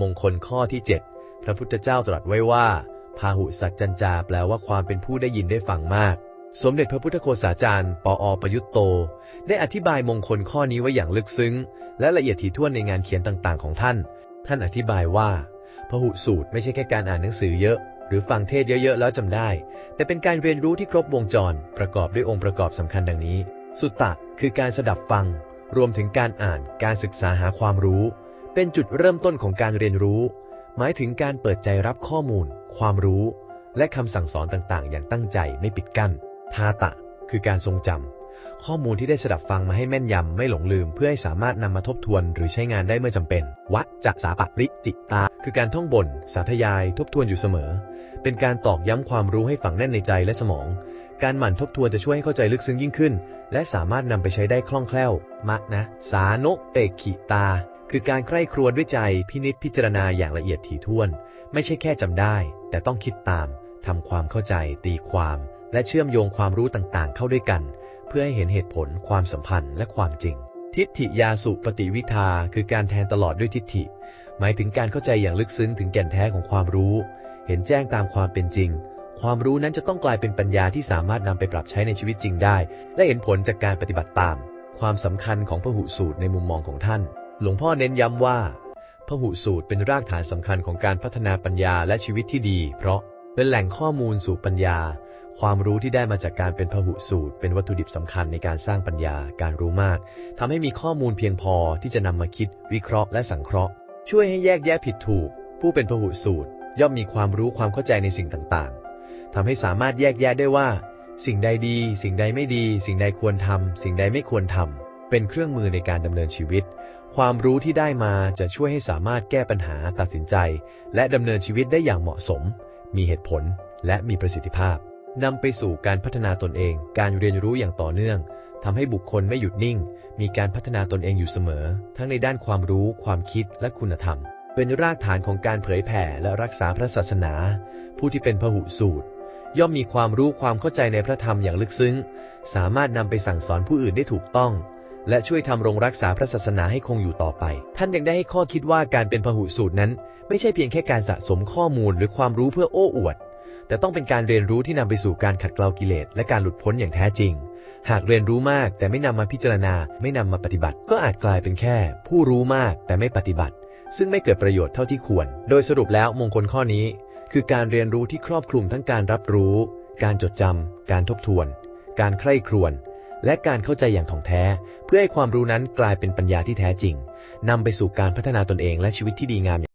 มงคลข้อที่ 7 พระพุทธเจ้าตรัสไว้ว่า พาหุสัจจัญจาแปลว่าความเป็นผู้ได้ยินได้ฟังมาก สมเด็จพระพุทธโฆษาจารย์ ปออประยุตโต ได้อธิบายมงคลข้อนี้ไว้อย่างลึกซึ้ง และละเอียดถี่ถ้วนในงานเขียนต่างๆ ของท่าน ท่านอธิบายว่าพหุสูตรไม่ใช่แค่การอ่านหนังสือเยอะ หรือฟังเทศเยอะๆแล้วจำได้ แต่เป็นการเรียนรู้ที่ครบวงจร ประกอบด้วยองค์ประกอบสำคัญดังนี้ สุตตะ คือการสดับฟัง รวมถึงการอ่าน การศึกษาหาความรู้ เป็นจุดเริ่มต้นของการเรียนรู้ หมายถึงการเปิดใจรับข้อมูล ความรู้ และคำสั่งสอนต่างๆ อย่างตั้งใจไม่ปิดกั้นทาตะ คือการทรงจำข้อมูลที่ได้สดับฟังมาให้แม่นยำไม่หลงลืม เพื่อให้สามารถนำมาทบทวนหรือใช้งานได้เมื่อจำเป็นวัจะสาปริจิตา คือการท่องบน สาธยาย ทบทวนอยู่เสมอ เป็นการตอกย้ำความรู้ให้ฝังแน่นในใจและสมองการหมั่นทบทวนจะช่วยให้เข้าใจลึกซึ้งยิ่งขึ้น และสามารถนำไปใช้ได้คล่องแคล่ว มะนะ สาโนเตขิตา คือการใคร่ครวญด้วยใจพินิจพิจารณาอย่างละเอียดถี่ถ้วน ไม่ใช่แค่จำได้ แต่ต้องคิดตามทำความเข้าใจ ตีความ และเชื่อมโยงความรู้ต่างๆ เข้าด้วยกัน เพื่อให้เห็นเหตุผล ความสัมพันธ์และความจริง ทิฏฐิยาสุปฏิวิทา คือการแทนตลอดด้วยทิฏฐิ หมายถึงการเข้าใจอย่างลึกซึ้งถึงแก่นแท้ของความรู้ เห็นแจ้งตามความเป็นจริง ความรู้นั้นจะต้องกลายเป็นปัญญาที่สามารถนำไปปรับใช้ในชีวิตจริงได้ และเห็นผลจากการปฏิบัติตาม ความสำคัญของพหุสูตรในมุมมองของท่าน หลวงพ่อเน้นย้ำว่าพหุสูตรเป็นรากฐานสำคัญของการพัฒนาปัญญาและชีวิตที่ดี เพราะเป็นแหล่งข้อมูลสู่ปัญญา ความรู้ที่ได้มาจากการเป็นพหุสูตร เป็นวัตถุดิบสำคัญในการสร้างปัญญา การรู้มากทำให้มีข้อมูลเพียงพอที่จะนำมาคิด วิเคราะห์และสังเคราะห์ ช่วยให้แยกแยะผิดถูก ผู้เป็นพหุสูตร ย่อมมีความรู้ความเข้าใจในสิ่งต่างๆทำให้สามารถแยกแยะได้ว่า สิ่งใดดี สิ่งใดไม่ดี สิ่งใดควรทำสิ่งใดไม่ควรทำ เป็นเครื่องมือในการดำเนินชีวิต ความรู้ที่ได้มาจะช่วยให้สามารถแก้ปัญหาตัดสินใจ และดำเนินชีวิตได้อย่างเหมาะสม มีเหตุผลและมีประสิทธิภาพนำไปสู่การพัฒนาตนเอง การเรียนรู้อย่างต่อเนื่องทำให้บุคคลไม่หยุดนิ่ง มีการพัฒนาตนเองอยู่เสมอ ทั้งในด้านความรู้ ความคิดและคุณธรรม เป็นรากฐานของการเผยแผ่และรักษาพระศาสนา ผู้ที่เป็นพหุสูตร ย่อมมีความรู้ความเข้าใจในพระธรรมอย่างลึกซึ้ง สามารถนำไปสั่งสอนผู้อื่นได้ถูกต้อง และช่วยทำรงรักษาพระศาสนาให้คงอยู่ต่อไป ท่านยังได้ให้ข้อคิดว่าการเป็นพหุสูตรนั้น ไม่ใช่เพียงแค่การสะสมข้อมูลหรือความรู้เพื่อโอ้อวด แต่ต้องเป็นการเรียนรู้ที่นำไปสู่การขัดเกลากิเลสและการหลุดพ้นอย่างแท้จริง หากเรียนรู้มากแต่ไม่นำมาพิจารณา ไม่นำมาปฏิบัติ ก็อาจกลายเป็นแค่ ผู้รู้มากแต่ไม่ปฏิบัติ ซึ่งไม่เกิดประโยชน์เท่าที่ควร โดยสรุปแล้วมงคลข้อนี้ คือการเรียนรู้ที่ครอบคลุมทั้งการรับรู้ การจดจำการทบทวน การใคร่ครวญ และการเข้าใจอย่างถ่องแท้ เพื่อให้ความรู้นั้นกลายเป็นปัญญาที่แท้จริงนำไปสู่การพัฒนาตนเองและชีวิตที่ดีงาม